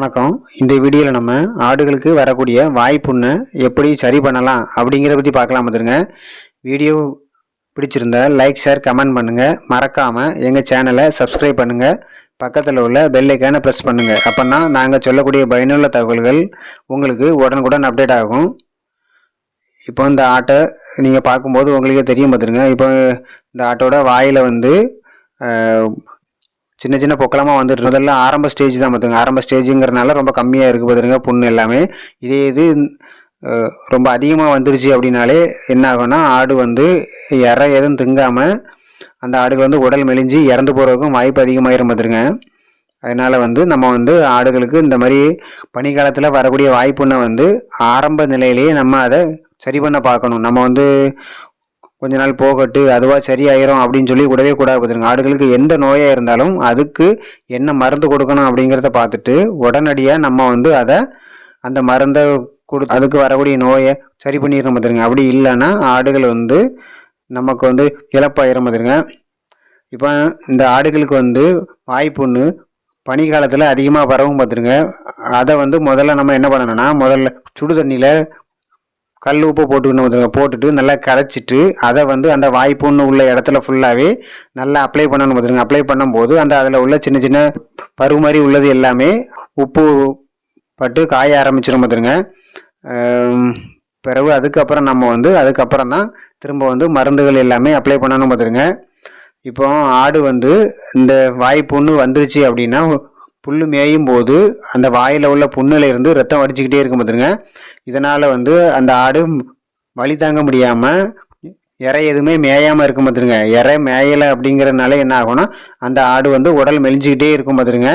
வணக்கம். இந்த வீடியோவில் நம்ம ஆடுகளுக்கு வரக்கூடிய வாய்ப்புண்ணை எப்படி சரி பண்ணலாம் அப்படிங்கிறத பற்றி பார்க்கலாம் பார்த்துருங்க வீடியோ பிடிச்சிருந்தா லைக் ஷேர் கமெண்ட் பண்ணுங்கள் மறக்காமல் எங்கள் சேனலை சப்ஸ்கிரைப் பண்ணுங்கள் பக்கத்தில் உள்ள பெல்லைக்கான ப்ரெஸ் பண்ணுங்கள் அப்போனா நாங்கள் சொல்லக்கூடிய பயனுள்ள தகவல்கள் உங்களுக்கு உடனுக்குடன் அப்டேட் ஆகும். இப்போ இந்த ஆட்டை நீங்கள் பார்க்கும்போது உங்களுக்கே தெரியும் பார்த்துருங்க இப்போ இந்த ஆட்டோட வாயில் வந்து சின்ன சின்ன பொக்கலமாக வந்துட்டு முதல்ல ஆரம்ப ஸ்டேஜ் தான் பார்த்துங்க ஆரம்ப ஸ்டேஜுங்கிறனால ரொம்ப கம்மியாக இருக்குது பார்த்துருங்க புண்ணு எல்லாமே. இதே இது ரொம்ப அதிகமாக வந்துருச்சு அப்படின்னாலே என்ன ஆகும்னா ஆடு வந்து இற எதுவும் திங்காமல் அந்த ஆடுகள் வந்து உடல் மெலிஞ்சு இறந்து போகிறதுக்கும் வாய்ப்பு அதிகமாயிரும் பார்த்துருங்க அதனால் வந்து நம்ம வந்து ஆடுகளுக்கு இந்த மாதிரி பனிக்காலத்தில் வரக்கூடிய வாய்ப்புன்னா வந்து ஆரம்ப நிலையிலேயே நம்ம அதை சரி பண்ண பார்க்கணும். நம்ம வந்து கொஞ்ச நாள் போகட்டு அதுவாக சரியாயிரும் அப்படின்னு சொல்லி விடவே கூடாது பார்த்துருங்க ஆடுகளுக்கு எந்த நோயாக இருந்தாலும் அதுக்கு என்ன மருந்து கொடுக்கணும் அப்படிங்கிறத பார்த்துட்டு உடனடியாக நம்ம வந்து அதை அந்த மருந்தை கொடு அதுக்கு வரக்கூடிய நோயை சரி பண்ணிடணும் பார்த்துருங்க அப்படி இல்லைன்னா ஆடுகள் வந்து நமக்கு வந்து இழப்பாயிரும் பார்த்துருங்க இப்போ இந்த ஆடுகளுக்கு வந்து வாய்ப்புண்ணு பனிக்காலத்தில் அதிகமாக பரவும் பார்த்துருங்க அதை வந்து முதல்ல நம்ம என்ன பண்ணணும்னா முதல்ல சுடு தண்ணியில் கல் உப்பு போட்டுக்கணும் பார்த்துருங்க போட்டுட்டு நல்லா கரைச்சிட்டு அதை வந்து அந்த வாய்ப்புன்னு உள்ள இடத்துல ஃபுல்லாகவே நல்லா அப்ளை பண்ணணும் பார்த்துருங்க அப்ளை பண்ணும்போது அந்த அதில் உள்ள சின்ன சின்ன பரு மாதிரி உள்ளது எல்லாமே உப்பு பட்டு காய ஆரம்பிச்சிடும் பார்த்துருங்க பிறகு அதுக்கப்புறம் நம்ம வந்து அதுக்கப்புறம் தான் திரும்ப வந்து மருந்துகள் எல்லாமே அப்ளை பண்ணணும் பார்த்துருங்க இப்போ ஆடு வந்து இந்த வாய்ப்புண்ணு வந்துருச்சு அப்படின்னா புல் மேயும் போது அந்த வாயில் உள்ள புண்ணில் இருந்து ரத்தம் வடிச்சுக்கிட்டே இருக்கும் பார்த்துருங்க இதனால் வந்து அந்த ஆடு வலி தாங்க முடியாமல் இறை எதுவுமே மேயாமல் இருக்கும் பார்த்துருங்க இறை மேயலை அப்படிங்கிறதுனால என்ன ஆகும்னா அந்த ஆடு வந்து உடல் மெலிஞ்சிக்கிட்டே இருக்கும் பார்த்துருங்க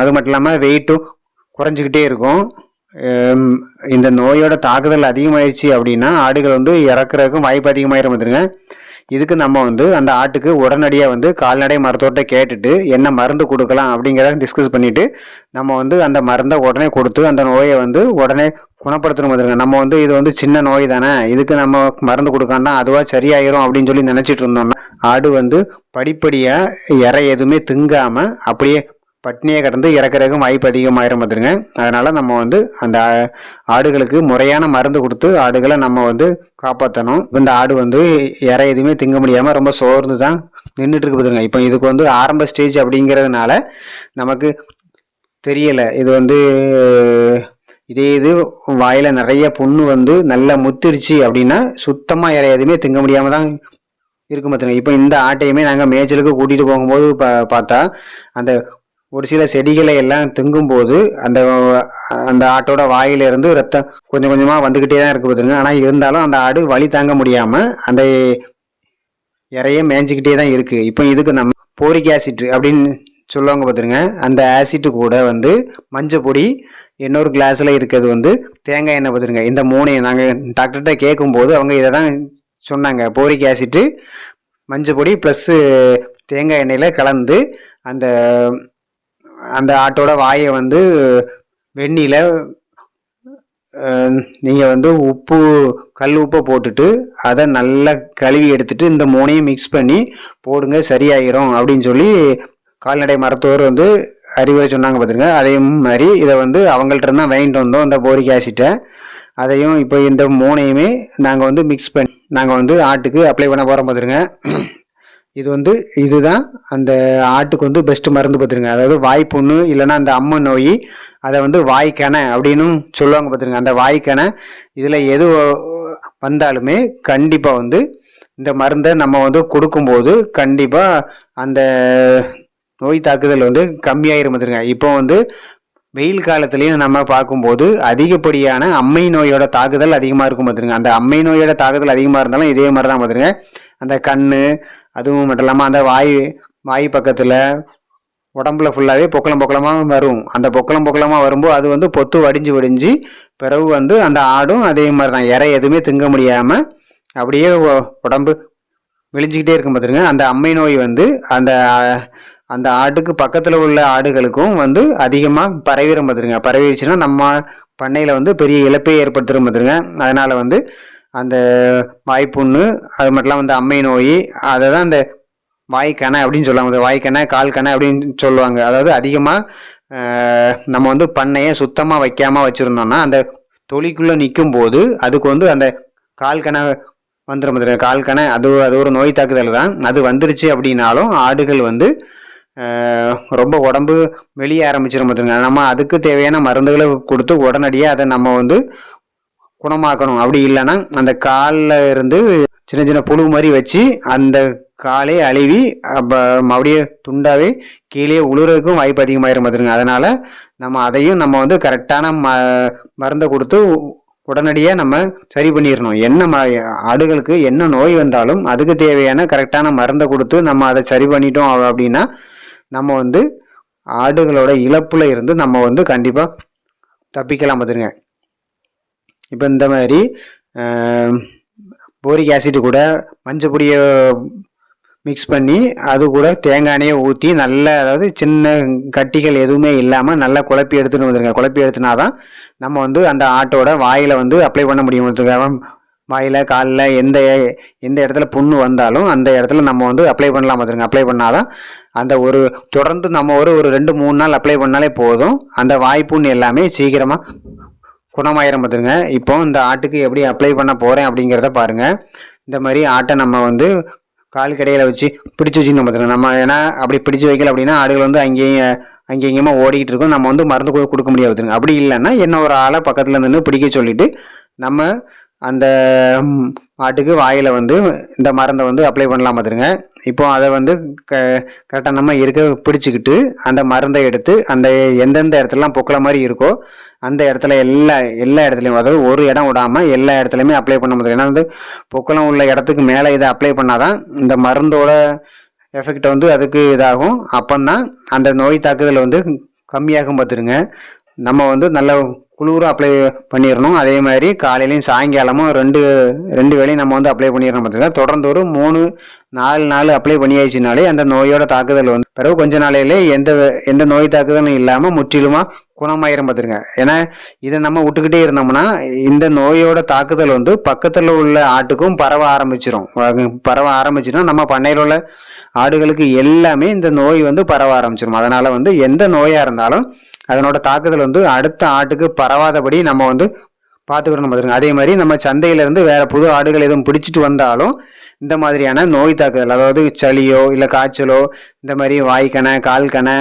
அது மட்டும் இல்லாமல் வெயிட்டும் குறைஞ்சிக்கிட்டே இருக்கும். இந்த நோயோட தாக்குதல் அதிகமாயிடுச்சு அப்படின்னா ஆடுகள் வந்து இறக்குறதுக்கும் வாய்ப்பு அதிகமாயிரும் பார்த்துருங்க இதுக்கு நம்ம வந்து அந்த ஆட்டுக்கு உடனடியாக வந்து கால்நடை மருத்துவர்கிட்ட கேட்டுட்டு என்ன மருந்து கொடுக்கலாம் அப்படிங்கிறத டிஸ்கஸ் பண்ணிவிட்டு நம்ம வந்து அந்த மருந்தை உடனே கொடுத்து அந்த நோயை வந்து உடனே குணப்படுத்தணும் வந்துருங்க நம்ம வந்து இது வந்து சின்ன நோய் தானே. இதுக்கு நம்ம மருந்து கொடுக்காண்டா அதுவாக சரியாயிரும் அப்படின்னு சொல்லி நினச்சிட்டு இருந்தோம்னா ஆடு வந்து படிப்படியாக இறை எதுவுமே திங்காமல் அப்படியே பட்னியை கடந்து இறக்குறதுக்கும் வாய்ப்பு அதிகமாயிரும் பார்த்துருங்க. அதனால் நம்ம வந்து அந்த ஆடுகளுக்கு முறையான மருந்து கொடுத்து ஆடுகளை நம்ம வந்து காப்பாற்றணும் இந்த ஆடு வந்து இற எதுவுமே திங்க முடியாமல் ரொம்ப சோர்ந்து தான் நின்றுட்டு இருக்கு பார்த்துருங்க. இப்போ இதுக்கு வந்து ஆரம்ப ஸ்டேஜ் அப்படிங்கிறதுனால நமக்கு தெரியலை. இது வந்து இதே இது வாயில் நிறைய புண்ணு வந்து நல்லா முத்திருச்சு அப்படின்னா சுத்தமாக இற எதுவுமே திங்க முடியாமல் தான் இருக்கும் பார்த்துங்க இப்போ இந்த ஆட்டையுமே நாங்கள் மேய்ச்சலுக்கு கூட்டிகிட்டு போகும்போது பா பார்த்தா அந்த ஒரு சில செடிகளை எல்லாம் திங்கும்போது அந்த அந்த ஆட்டோட வாயிலிருந்து ரத்தம் கொஞ்சம் கொஞ்சமாக வந்துக்கிட்டே தான் இருக்கு பார்த்துருங்க ஆனால் இருந்தாலும் அந்த ஆடு வழி தாங்க முடியாமல் அந்த இறைய மேய்ஞ்சிக்கிட்டே தான் இருக்குது இப்போ இதுக்கு நம்ம போரிக் ஆசிட் அப்படின்னு சொல்லுவாங்க பார்த்துருங்க அந்த ஆசிட்டு கூட வந்து மஞ்சள் பொடி இன்னொரு கிளாஸில் இருக்கிறது வந்து தேங்காய் எண்ணெய் பார்த்துருங்க இந்த மூணையும் நாங்கள் டாக்டர்கிட்ட கேட்கும்போது அவங்க இதை தான் சொன்னாங்க. போரிக் ஆசிட்டு மஞ்சள் பொடி ப்ளஸ்ஸு தேங்காய் எண்ணெயில் கலந்து அந்த அந்த ஆட்டோட வாயை வந்து வெந்நில நீங்கள் வந்து உப்பு கல் உப்பை போட்டுட்டு அதை நல்லா கழுவி எடுத்துட்டு இந்த மூணையும் மிக்ஸ் பண்ணி போடுங்க சரியாயிரும் அப்படின்னு சொல்லி கால்நடை மருத்துவர் வந்து அறிவுரை சொன்னாங்க பார்த்துருங்க அதே மாதிரி இதை வந்து அவங்கள்ட்ட இருந்தால் வாங்கிட்டு வந்தோம் இந்த போரிக் ஆசிட்டை அதையும் இப்போ இந்த மூணையுமே நாங்கள் வந்து மிக்ஸ் பண்ணி நாங்கள் வந்து ஆட்டுக்கு அப்ளை பண்ண போகிறோம் பார்த்துருங்க இது வந்து இதுதான் அந்த ஆட்டுக்கு வந்து பெஸ்ட் மருந்து பார்த்துருங்க. அதாவது வாய் புண்ணு இல்லைன்னா அந்த அம்மன் நோய் அதை வந்து வாய்க்கணை அப்படின்னு சொல்லுவாங்க பார்த்துருங்க. அந்த வாய்க்கணை இதில் எது வந்தாலுமே கண்டிப்பாக வந்து இந்த மருந்தை நம்ம வந்து கொடுக்கும்போது கண்டிப்பாக அந்த நோய் தாக்குதல் வந்து கம்மியாயிரும் பார்த்துருங்க. இப்போ வந்து வெயில் காலத்துலேயும் நம்ம பார்க்கும்போது அதிகப்படியான அம்மை நோயோட தாக்குதல் அதிகமாக இருக்கும் பார்த்துருங்க. அந்த அம்மை நோயோட தாக்குதல் அதிகமாக இருந்தாலும் இதே மாதிரி தான் பார்த்துருங்க. அந்த கண் அதுவும் மட்டும் இல்லாமல் அந்த வாய் வாய் பக்கத்தில் உடம்புல ஃபுல்லாகவே பொக்கலம் பொக்கலமாக வரும். அந்த பொக்கலம் பொக்கலமாக வரும்போது அது வந்து பொத்து வடிஞ்சு வடிஞ்சு பிறகு வந்து அந்த ஆடும் அதே மாதிரி தான் இறை எதுவுமே திங்க முடியாமல் அப்படியே உடம்பு விழிஞ்சிக்கிட்டே இருக்கும் பார்த்துருங்க அந்த அம்மை நோய் வந்து அந்த அந்த ஆட்டுக்கு பக்கத்தில் உள்ள ஆடுகளுக்கும் வந்து அதிகமாக பரவிடும் பார்த்துருங்க பரவிடுச்சுன்னா நம்ம பண்ணையில் வந்து பெரிய இழப்பை ஏற்படுத்திடும் பார்த்துருங்க அதனால் வந்து அந்த வாய்ப்புண்ணு அது மட்டும் இல்லாமல் அந்த அம்மை நோய் அதை தான் அந்த வாய்க்கணை அப்படின்னு சொல்லுவாங்க. அந்த வாய்க்கணை கால் கணை அப்படின்னு சொல்லுவாங்க. அதாவது அதிகமாக நம்ம வந்து பண்ணையை சுத்தமாக வைக்காமல் வச்சுருந்தோம்னா அந்த தொழிக்குள்ளே நிற்கும் போது அதுக்கு வந்து அந்த கால் கணை வந்துடும் பார்த்துருங்க கால் கணை அது அது ஒரு நோய் தாக்குதல் தான். அது வந்துருச்சு அப்படின்னாலும் ஆடுகள் வந்து ரொம்ப உடம்பு வெளியே ஆரம்பிச்சிடும் பார்த்துருங்க நம்ம அதுக்கு தேவையான மருந்துகளை கொடுத்து உடனடியாக அதை நம்ம வந்து குணமாக்கணும். அப்படி இல்லைன்னா அந்த காலில் இருந்து சின்ன சின்ன புழு மாதிரி வச்சு அந்த காலே அழுவி அப்போ அப்படியே துண்டாவே கீழே உழுறதுக்கும் வாய்ப்பு அதிகமாயிரும் பார்த்துருங்க அதனால் நம்ம அதையும் நம்ம வந்து கரெக்டான ம மருந்தை கொடுத்து உடனடியாக நம்ம சரி பண்ணிடணும். என்ன ம ஆடுகளுக்கு என்ன நோய் வந்தாலும் அதுக்கு தேவையான கரெக்டான மருந்தை கொடுத்து நம்ம அதை சரி பண்ணிட்டோம் அப்படின்னா நம்ம வந்து ஆடுகளோட இழப்பில் இருந்து நம்ம வந்து கண்டிப்பாக தப்பிக்கலாம் பார்த்துருங்க இப்போ இந்த மாதிரி போரிக் ஆசிட் கூட மஞ்சள் பொடியை மிக்ஸ் பண்ணி அது கூட தேங்காய் எண்ணெயை ஊற்றி நல்லா அதாவது சின்ன கட்டிகள் எதுவுமே இல்லாமல் நல்லா குழப்பி எடுத்துகிட்டு வந்துருங்க. குழப்பி எடுத்துனா தான் நம்ம வந்து அந்த ஆட்டோட வாயில் வந்து அப்ளை பண்ண முடியும். வாயில் காலில் எந்த எந்த இடத்துல புண்ணு வந்தாலும் அந்த இடத்துல நம்ம வந்து அப்ளை பண்ணலாம் பார்த்துருங்க அப்ளை பண்ணாதான் அந்த ஒரு தொடர்ந்து நம்ம ஒரு ஒரு ரெண்டு மூணு நாள் அப்ளை பண்ணாலே போதும். அந்த வாய்ப்புண் எல்லாமே சீக்கிரமாக குணமாயிரம் பார்த்துருங்க இப்போ இந்த ஆட்டுக்கு எப்படி அப்ளை பண்ண போகிறேன் அப்படிங்கிறத பாருங்கள் இந்த மாதிரி ஆட்டை நம்ம வந்து கால் கடையில் வச்சு பிடிச்சி வச்சுக்கணும் பார்த்துருங்க நம்ம ஏன்னா அப்படி பிடிச்சு வைக்கல அப்படின்னா ஆடுகள் வந்து அங்கேயும் அங்கே இங்கேயுமா ஓடிக்கிட்டு இருக்கும். நம்ம வந்து மருந்து கொடு- கொடுக்க முடியாது அப்படி இல்லைன்னா என்ன ஒரு ஆளை பக்கத்தில் நின்று பிடிக்க சொல்லிட்டு நம்ம அந்த மாட்டுக்கு வாயில் வந்து இந்த மருந்தை வந்து அப்ளை பண்ணலாம் பார்த்துருங்க இப்போ அதை வந்து க கரெக்டாக நம்ம இருக்க பிடிச்சிக்கிட்டு அந்த மருந்தை எடுத்து அந்த எந்தெந்த இடத்துலலாம் பொக்கல மாதிரி இருக்கோ அந்த இடத்துல எல்லா எல்லா இடத்துலையும் அதாவது ஒரு இடம் விடாமல் எல்லா இடத்துலையுமே அப்ளை பண்ண முடியும் ஏன்னா வந்து பொக்கலம் உள்ள இடத்துக்கு மேலே இதை அப்ளை பண்ணாதான் இந்த மருந்தோட எஃபெக்ட் வந்து அதுக்கு இதாகும். அப்போந்தான் அந்த நோய் தாக்குதல் வந்து கம்மியாகும் பார்த்துருங்க நம்ம வந்து நல்ல குளிரும் அப்ளை பண்ணிடணும் அதே மாதிரி காலையிலையும் சாயங்காலமும் ரெண்டு ரெண்டு வேளையும் நம்ம வந்து அப்ளை பண்ணிடணும் பார்த்தீங்கன்னா தொடர்ந்து ஒரு மூணு நாலு நாள் அப்ளை பண்ணியாச்சுனாலே அந்த நோயோட தாக்குதல் வந்து பிறகு கொஞ்ச நாளையிலே எந்த எந்த நோய் தாக்குதலும் இல்லாமல் முற்றிலுமாக குணமாயிரும் பார்த்துருங்க. ஏன்னா இதை நம்ம விட்டுக்கிட்டே இருந்தோம்னா இந்த நோயோட தாக்குதல் வந்து பக்கத்தில் உள்ள ஆட்டுக்கும் பரவ ஆரம்பிச்சிரும். பரவ ஆரம்பிச்சிடும் நம்ம பண்ணையில் உள்ள ஆடுகளுக்கு எல்லாமே இந்த நோய் வந்து பரவ ஆரம்பிச்சிடும் அதனால் வந்து எந்த நோயாக இருந்தாலும் அதனோட தாக்குதல் வந்து அடுத்த ஆட்டுக்கு பரவாதபடி நம்ம வந்து பார்த்துக்கிடணும் பார்த்துருங்க. அதே மாதிரி நம்ம சந்தையிலேருந்து வேறு புது ஆடுகள் எதுவும் பிடிச்சிட்டு வந்தாலும் இந்த மாதிரியான நோய் தாக்குதல் அதாவது சளியோ இல்லை காய்ச்சலோ இந்த மாதிரி வாய்க்கணை கால்கணை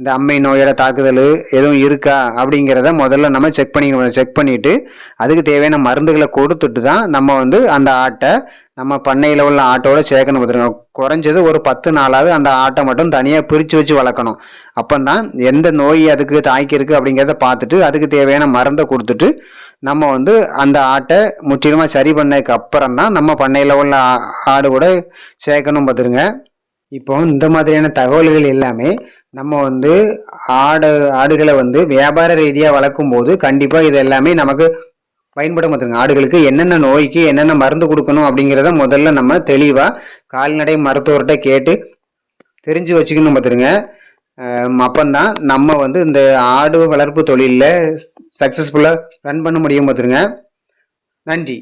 இந்த அம்மை நோயோட தாக்குதல் எதுவும் இருக்கா அப்படிங்கிறத முதல்ல நம்ம செக் பண்ணி செக் பண்ணிவிட்டு அதுக்கு தேவையான மருந்துகளை கொடுத்துட்டு தான் நம்ம வந்து அந்த ஆட்டை நம்ம பண்ணையில் உள்ள ஆட்டோட சேர்க்கணும் பார்த்துருங்க. குறைஞ்சது ஒரு பத்து நாளாவது அந்த ஆட்டை மட்டும் தனியாக பிரித்து வச்சு வளர்க்கணும். அப்போந்தான் எந்த நோய் அதுக்கு தாய்க்கிருக்கு அப்படிங்கிறத பார்த்துட்டு அதுக்கு தேவையான மருந்தை கொடுத்துட்டு நம்ம வந்து அந்த ஆட்டை முற்றிலுமாக சரி பண்ணதுக்கு அப்புறம் தான் நம்ம பண்ணையில் உள்ள ஆ- ஆடு கூட சேர்க்கணும் பார்த்துருங்க. இப்போ இந்த மாதிரியான தகவல்கள் எல்லாமே நம்ம வந்து ஆடு ஆடுகளை வந்து வியாபார ரீதியாக வளர்க்கும் போது கண்டிப்பாக இது எல்லாமே நமக்கு பயன்படும் பார்த்துருங்க ஆடுகளுக்கு என்னென்ன நோய்க்கு என்னென்ன மருந்து கொடுக்கணும் அப்படிங்கிறத முதல்ல நம்ம தெளிவாக கால்நடை மருத்துவர்கிட்ட கேட்டு தெரிஞ்சு வச்சுக்கணும் பார்த்துருங்க அப்பந்தான் நம்ம வந்து இந்த ஆடு வளர்ப்பு தொழிலில் சக்ஸஸ்ஃபுல்லாக ரன் பண்ண முடியும் பார்த்துருங்க நன்றி.